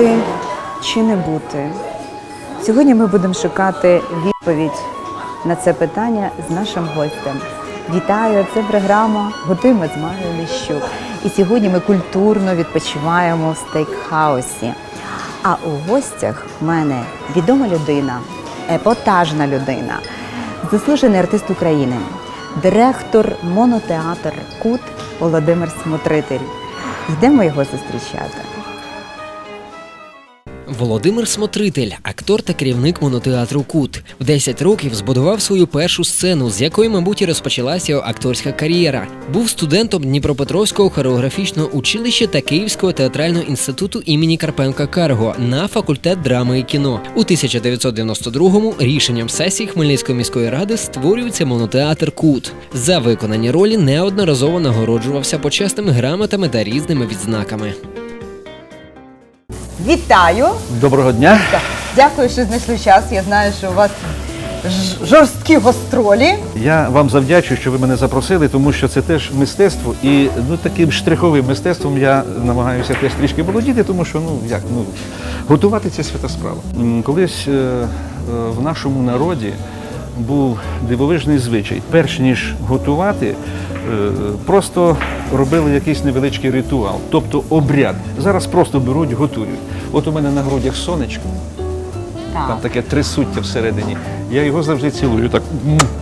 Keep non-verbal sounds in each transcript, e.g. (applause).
Бути чи не бути? Сьогодні ми будемо шукати відповідь на це питання з нашим гостем. Вітаю! Це програма Готуємо з Майєю Лещук. І сьогодні ми культурно відпочиваємо в стейкхаусі. А у гостях в мене відома людина, епатажна людина, заслужений артист України, директор монотеатр Кут Володимир Смотритель. Йдемо його зустрічати. Володимир Смотритель, актор та керівник монотеатру Кут. В 10 років збудував свою першу сцену, з якої, мабуть, і розпочалася його акторська кар'єра. Був студентом Дніпропетровського хореографічного училища та Київського театрального інституту імені Карпенка Карго на факультет драми і кіно. У 1992-му рішенням сесії Хмельницької міської ради створюється монотеатр Кут. За виконані ролі неодноразово нагороджувався почесними грамотами та різними відзнаками. Вітаю! Доброго дня. Так, Дякую, що знайшли час. Я знаю, що у вас жорсткі гастролі. Я вам завдячую, що ви мене запросили, тому що це теж мистецтво, і ну таким штриховим мистецтвом я намагаюся теж трішки володіти, тому що ну як ну готувати це свята справа. Колись е, е, в нашому народі був дивовижний звичай. Перш ніж готувати, просто робили якийсь невеличкий ритуал, тобто обряд. Зараз просто беруть, готують. От у мене на грудях сонечко. Там таке трисуття всередині. Я його завжди цілую так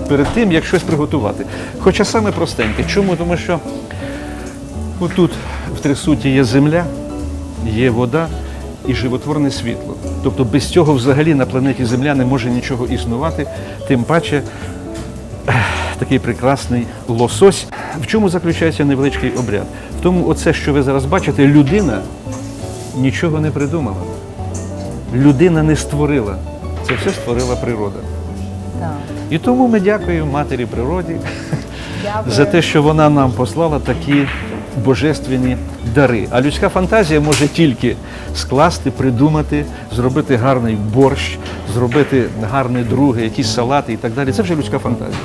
перед тим, як щось приготувати. Хоча саме простеньке. Чому? Тому що отут в трисутті є земля, є вода і животворне світло. Тобто без цього взагалі на планеті Земля не може нічого існувати, тим паче такий прекрасний лосось. В чому заключається невеличкий обряд? В тому, оце, що ви зараз бачите, людина нічого не придумала людина не створила. Це все створила природа. Так. І тому ми дякуємо матері природі Дякую. за те, що вона нам послала такі божественні дари. А людська фантазія може тільки скласти, придумати, зробити гарний борщ, зробити гарне друге, якісь салати і так далі. Це вже людська фантазія.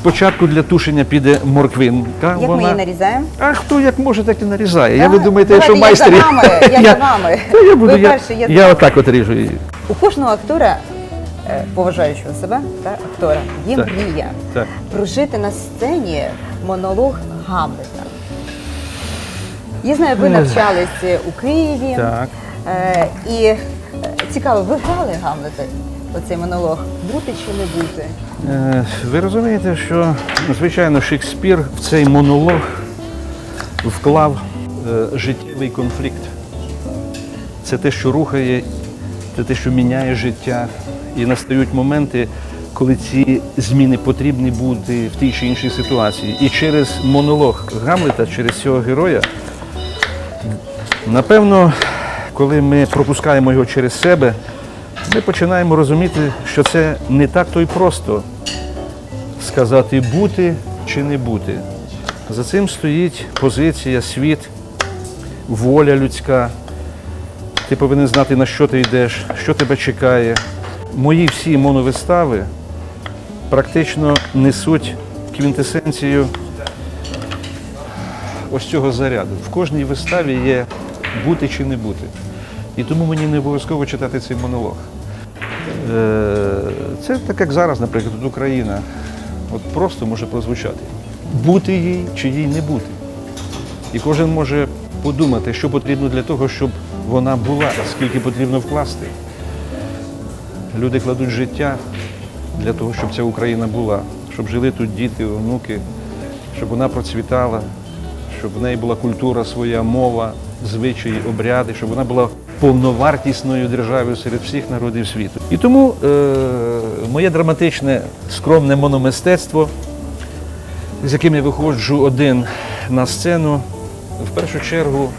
Спочатку для тушення піде морквинка. Як ми її нарізаємо? А хто як може, так і нарізає. Я ви думаєте, давайте що я майстер. за вами, (laughs) я за вами. Та я буду, Ви я, перші, я я отак от ріжу її. У кожного актора, е, поважаючого себе, та, актора, є Так. мрія Так. прожити на сцені монолог Гамлета. Я знаю, ви навчались у Києві. Так. Е, і е, цікаво, ви грали Гамлета, оцей монолог, бути чи не бути? Е, Ви розумієте, що звичайно Шекспір в цей монолог вклав е, життєвий конфлікт. Це те, що рухає, це те, що міняє життя. І настають моменти, коли ці зміни потрібні бути в тій чи іншій ситуації. І через монолог Гамлета, через цього героя, напевно, коли ми пропускаємо його через себе, ми починаємо розуміти, що це не так то й просто сказати бути чи не бути. За цим стоїть позиція, світ, воля людська. Ти повинен знати, на що ти йдеш, що тебе чекає. Мої всі моновистави практично несуть квінтесенцію ось цього заряду. В кожній виставі є бути чи не бути. І тому мені не обов'язково читати цей монолог. Е, Це так як зараз, наприклад, тут Україна. От просто може прозвучати. Бути їй чи їй не бути. І кожен може подумати, що потрібно для того, щоб вона була, скільки потрібно вкласти. Люди кладуть життя для того, щоб ця Україна була, щоб жили тут діти, онуки, щоб вона процвітала, щоб в неї була культура, своя мова, звичаї, обряди, щоб вона була повновартісною державою серед всіх народів світу. І тому е, моє драматичне скромне мономистецтво, з яким я виходжу один на сцену, в першу чергу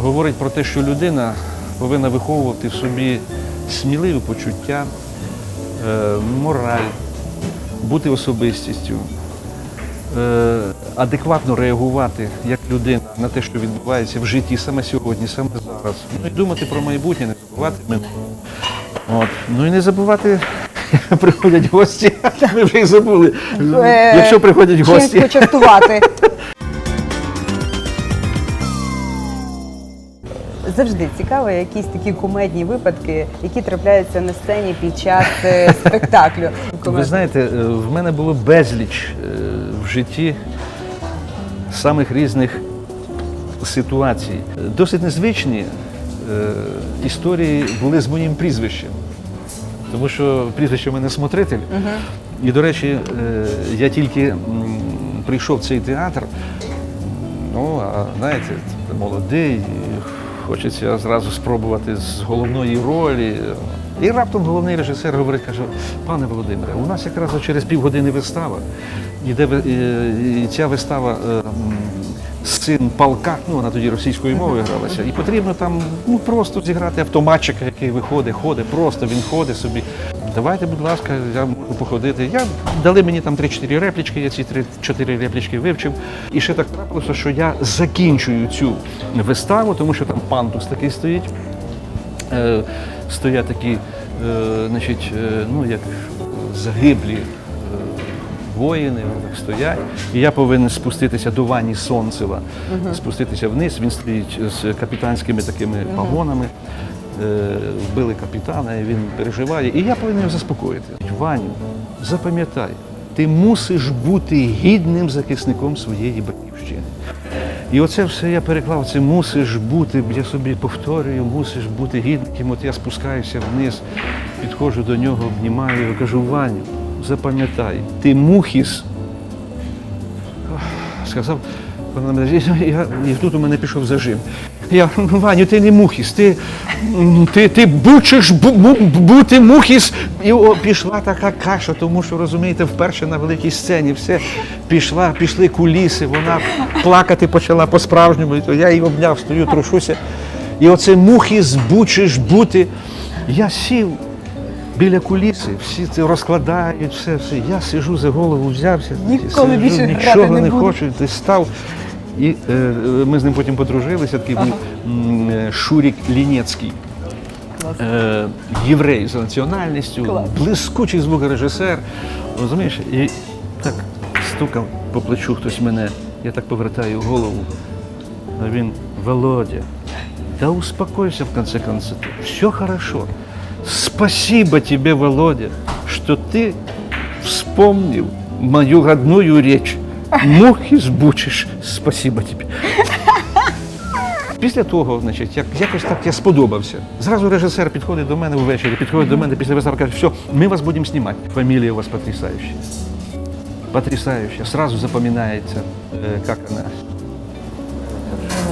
говорить про те, що людина повинна виховувати в собі сміливі почуття, е, мораль, бути особистістю, адекватно реагувати як людина на те, що відбувається в житті саме сьогодні, саме зараз. Ну і думати про майбутнє, не забувати. От. Ну і не забувати, (laughs) приходять гості. Ми вже й забули. Е, Якщо приходять гості. почастувати. Завжди цікаво якісь такі кумедні випадки, які трапляються на сцені під час е, спектаклю. Ви знаєте, е, в мене було безліч е, в житті самих різних ситуацій. Досить незвичні історії були з моїм прізвищем. Тому що прізвище в мене смотритель. І, до речі, я тільки прийшов в цей театр. Ну, а знаєте, молодий, хочеться зразу спробувати з головної ролі. І раптом головний режисер говорить, каже, пане Володимире, у нас якраз через півгодини вистава. Іде і- і ця вистава е, син палка, ну вона тоді російською мовою гралася, і потрібно там ну просто зіграти автоматчика, який виходить, ходить, просто він ходить собі. Давайте, будь ласка, я можу походити. Я дали мені там 3-4 реплічки, я ці 3-4 реплічки вивчив. І ще так трапилося, що я закінчую цю виставу, тому що там пандус такий стоїть. Е, стоять такі, е, значить, е, ну як загиблі е, воїни, вони так стоять. І я повинен спуститися до Вані Сонцева, спуститися вниз. Він стоїть з капітанськими такими погонами. Е, Вбили капітана, і він переживає. І я повинен його заспокоїти. Ваню, запам'ятай, ти мусиш бути гідним захисником своєї батьківщини. І оце все я переклав, це мусиш бути, я собі повторюю, мусиш бути гідним. От я спускаюся вниз, підходжу до нього, обнімаю його, кажу, Ваню, запам'ятай, ти мухіс. Сказав, я- і тут у мене пішов зажим. Я, (laughs) Ваню, ти не мухіс, ти, ти, ти бучиш бу, бу- бути мухіс. І о, пішла така каша, тому що, розумієте, вперше на великій сцені все пішла, пішли куліси, вона плакати почала по-справжньому. Я її обняв, стою, трушуся. І оце мухіс, бучиш бути. Я сів біля куліси, всі це розкладають, все, все. Я сижу за голову, взявся. Ніколи сижу, більше нічого не не хочу. Ти став. І е, е, ми з ним потім подружилися, такий був м, е, Шурік Лінецький. Е, єврей за національністю, Клас. блискучий звукорежисер. Розумієш? І так стукав по плечу хтось мене. Я так повертаю голову. А він Володя, да успокойся в конце концов. Все хорошо. Спасибо тебе, Володя, что ты вспомнил мою родную речь. Мухи сбучишь. Спасибо тебе. Після того, значить, як, якось так я сподобався. Зразу режисер підходить до мене ввечері, підходить до мене після вистави, каже, все, ми вас будемо знімати. Фамілія у вас потрясающая. Потрясающая. Сразу запоминается, э, как.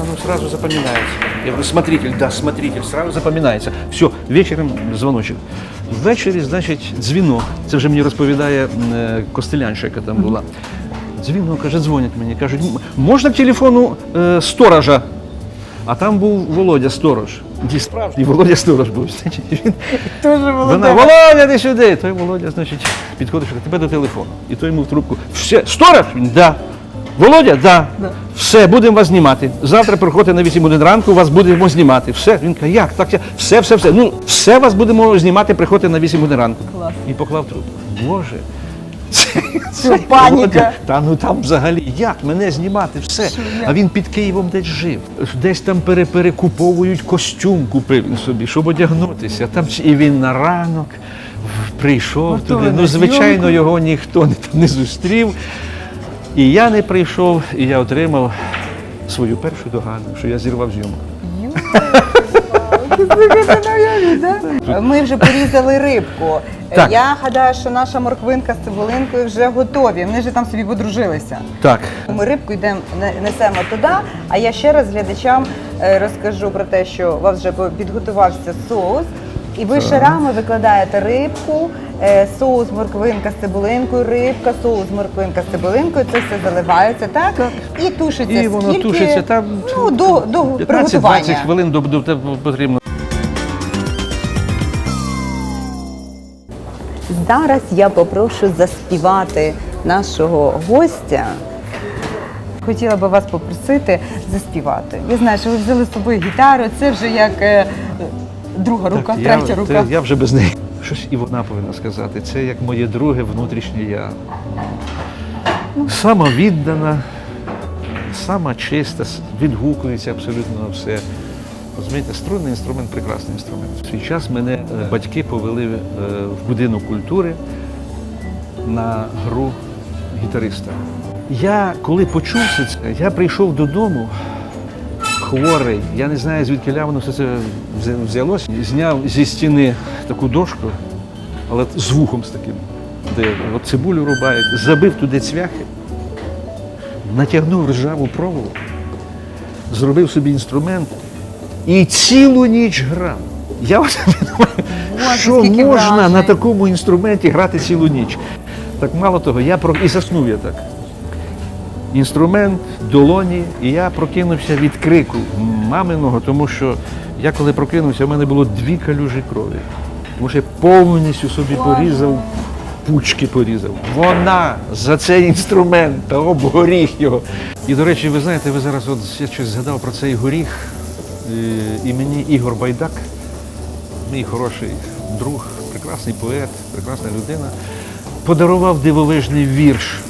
Ну, сразу запоминается. Я говорю, смотритель, да, смотритель, сразу запоминается. Все, вечором дзвоночок. Ввечері, значить, дзвінок. Це вже мені розповідає е, Костелянша, яка там була. Дзвінок, каже, дзвонять мені, кажуть, можна к телефону е, сторожа? А там був Володя Сторож. Ді справжній Володя Сторож був. (laughs) Значить, він Дуже вона, Володя, ти сюди. Той Володя, значить, підходиш, каже, тебе до телефону. І той йому в трубку. Все, сторож? Він, да. Володя, да. Все, будемо вас знімати. Завтра приходьте на 8 годин ранку, вас будемо знімати. Все. Він каже, як? Так, я- все, все, все. Ну, все вас будемо знімати, приходьте на 8 годин ранку. Клас. І поклав трубку. Боже. Це, Це паніка. Та ну там взагалі як мене знімати, все. А він під Києвом десь жив. Десь там пере- перекуповують костюм, купив собі, щоб одягнутися. Там і він на ранок прийшов Готовий туди. Ну, звичайно, його ніхто не, там не зустрів. І я не прийшов, і я отримав свою першу догану, що я зірвав зйомку. (laughs) Ми вже порізали рибку. Так. Я гадаю, що наша морквинка з цибулинкою вже готові. Вони вже там собі подружилися. Так. Ми рибку йдемо, не- несемо туди. А я ще раз глядачам е, розкажу про те, що у вас вже підготувався соус, і ви шарами викладаєте рибку, е, соус морквинка з цибулинкою, рибка, соус морквинка з цибулинкою. Це все заливається, так? І тушиться І воно скільки? тушиться там ну, до, до 15-20 хвилин до, до, до потрібно. Зараз я попрошу заспівати нашого гостя. Хотіла би вас попросити заспівати. Я знаю, що ви взяли з собою гітару, це вже як е, друга рука, Так, я, рука. те- я вже без неї. Щось і вона повинна сказати. Це як моє друге внутрішнє я. Сама віддана, сама чиста, відгукується абсолютно на все. Розумієте, струнний інструмент прекрасний інструмент. В свій час мене е, батьки повели е, в будинок культури на гру гітариста. Я коли почув все це, я прийшов додому хворий. Я не знаю, звідки воно все це взялося. Зняв зі стіни таку дошку, але з вухом з таким, де от цибулю рубають, забив туди цвяхи, натягнув ржаву проволоку, зробив собі інструмент і цілу ніч грав. Я от не думаю, що можна на такому інструменті грати цілу ніч. Так мало того, я про... і заснув я так інструмент, долоні, і я прокинувся від крику маминого, тому що я коли прокинувся, в мене було дві калюжі крові. Тому що я повністю собі порізав, пучки порізав. Вона за цей інструмент та об горіх його. І, до речі, ви знаєте, ви зараз от я щось згадав про цей горіх. Е, І мені Ігор Байдак, мій хороший друг, прекрасний поет, прекрасна людина, подарував дивовижний вірш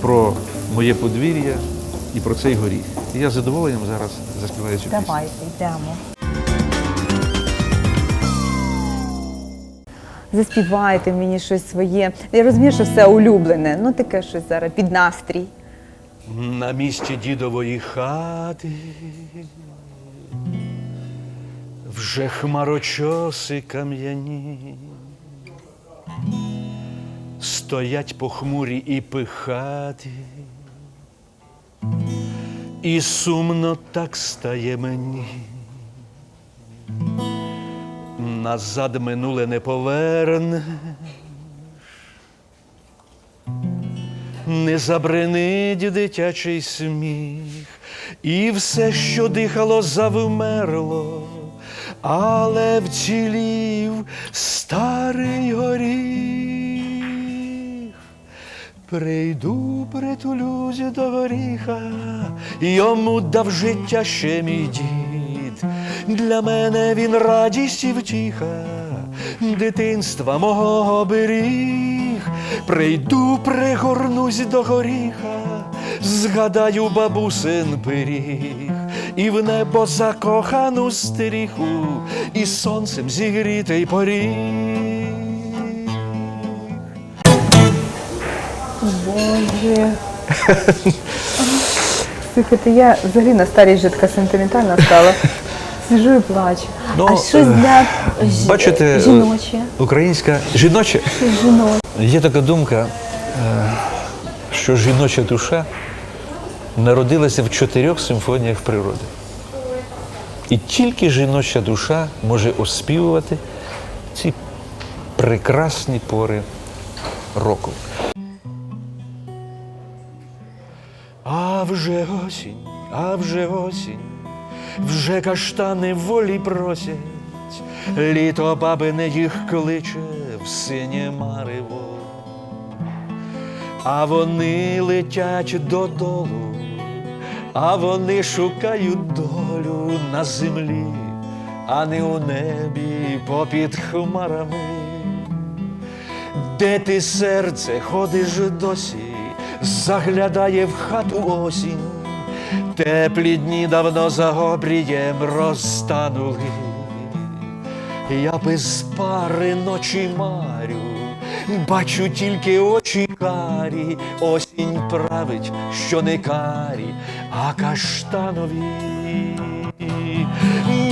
про моє подвір'я і про цей горіх. І я з задоволенням зараз заспіваю цю пісню. Давайте, йдемо. Заспівайте мені щось своє. Я розумію, що все улюблене. Ну таке щось зараз під настрій. На місці дідової хати вже хмарочоси кам'яні, стоять похмурі і пихаті, і сумно так стає мені. Назад минуле не повернеш. Не забринить дитячий сміх, і все, що дихало, завмерло, але вцілів старий горіх. Прийду, притулюсь до горіха, йому дав життя ще мій дід. Для мене він радість і втіха, дитинства мого беріг. Прийду, пригорнусь до горіха, згадаю бабусин пиріг, і в небо закохану стріху, і сонцем зігрітий поріг. Боже. Слухайте, я взагалі на старість вже така сентиментальна стала. Сижу і плачу. Ну, а щось для Бачите, жіноче. українська жіноче. Жіноче. Є така думка, е, що жіноча душа народилася в чотирьох симфоніях природи. І тільки жіноча душа може оспівувати ці прекрасні пори року. А вже осінь, а вже осінь, вже каштани волі просять, літо бабине їх кличе синє марево. А вони летять додолу, а вони шукають долю на землі, а не у небі попід хмарами. Де ти серце ходиш досі, заглядає в хату осінь, теплі дні давно за обрієм розтанули. Я без пари ночі марю, бачу тільки очі карі, осінь править, що не карі, а каштанові.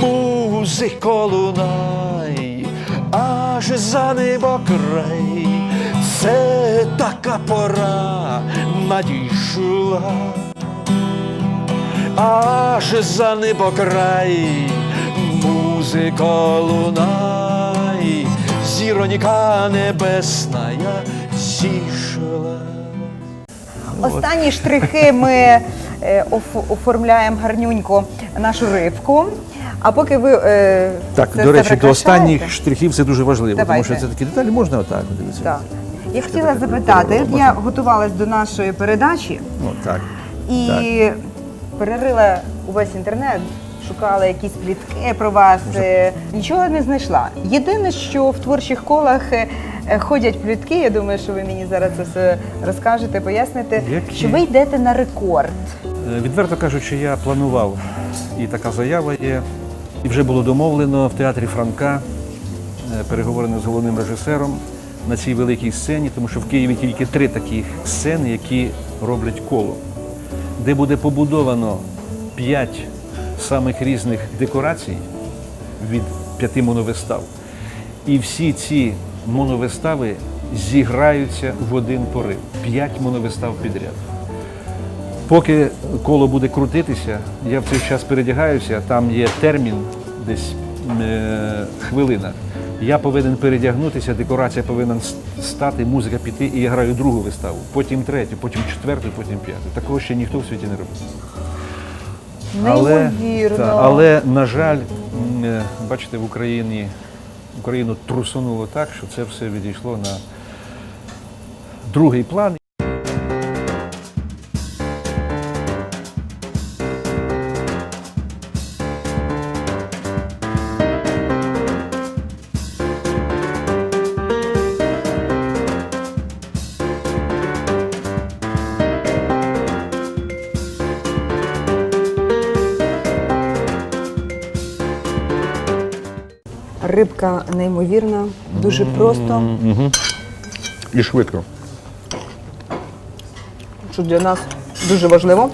Музико лунай, аж за небо край, це така пора надійшла аж за небо край, музико лунай, зіроніка небесна зійшла. Останні штрихи ми е, оф- оформляємо гарнюнько нашу рибку. А поки ви е, Так, це до речі, до останніх штрихів це дуже важливо, тому що це такі деталі можна отак дивитися. Так. Я хотіла запитати, от я готувалась до нашої передачі Ну так. і перерила увесь інтернет, шукала якісь плітки про вас, е, нічого не знайшла. Єдине, що в творчих колах е, е, ходять плітки, я думаю, що ви мені зараз це все розкажете, поясните, Які? що ви йдете на рекорд. Відверто кажучи, я планував, і така заява є, і вже було домовлено в театрі Франка, переговорено з головним режисером на цій великій сцені, тому що в Києві тільки три таких сцени, які роблять коло, де буде побудовано п'ять самих різних декорацій від п'яти моновистав. І всі ці моновистави зіграються в один порив. П'ять моновистав підряд. Поки коло буде крутитися, я в цей час передягаюся, там є термін десь е, хвилина. Я повинен передягнутися, декорація повинна стати, музика піти, і я граю другу виставу, потім третю, потім четверту, потім п'яту. Такого ще ніхто в світі не робив. Неймовірно. та, але на жаль, м, е, бачите, в Україні Україну трусонуло так, що це все відійшло на другий план. Рибка неймовірна, дуже просто, І швидко. що для нас дуже важливо.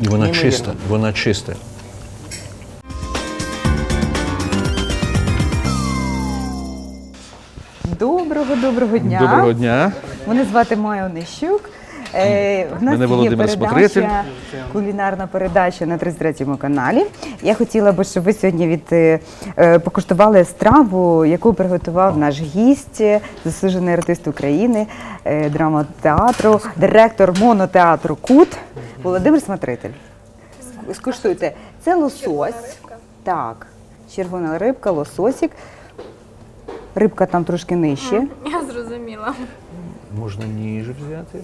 І вона чиста, вона чиста. Доброго, доброго дня. Доброго дня. Мене звати Майя Онищук. Е, в нас Мене є Володимир Смотритель. передача, кулінарна передача на 33-му каналі. Я хотіла би, щоб ви сьогодні від, е, е, покуштували страву, яку приготував наш гість, заслужений артист України, е, драматеатру, директор монотеатру Кут Володимир Смотритель. Ск- Скуштуйте. Це лосось. Так, червона рибка, лососик. Рибка там трошки нижче. Я зрозуміла. Можна ніж взяти,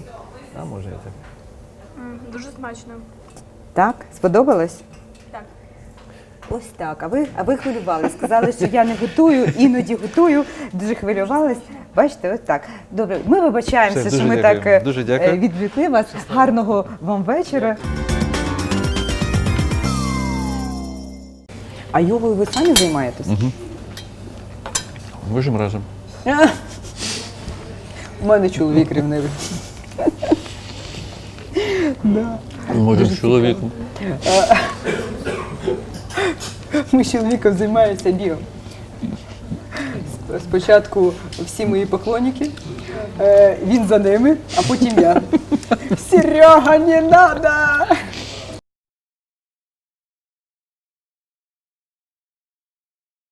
а можна і так. М, Дуже смачно. Так, сподобалось? Так. Ось так. А ви, а ви хвилювались. Сказали, що я не готую, іноді готую. Дуже хвилювались. Бачите, ось так. Добре, ми вибачаємося, Все, що ми дякую. так е, Дуже дякую. е, відвлекли вас. Гарного вам вечора. А йогою ви самі займаєтесь? Можемо разом. У мене чоловік рівнивий. Може, з чоловіком. Ми з чоловіком займаємося бігом. Спочатку всі мої поклонники, е, він за ними, а потім я. Серега, не надо!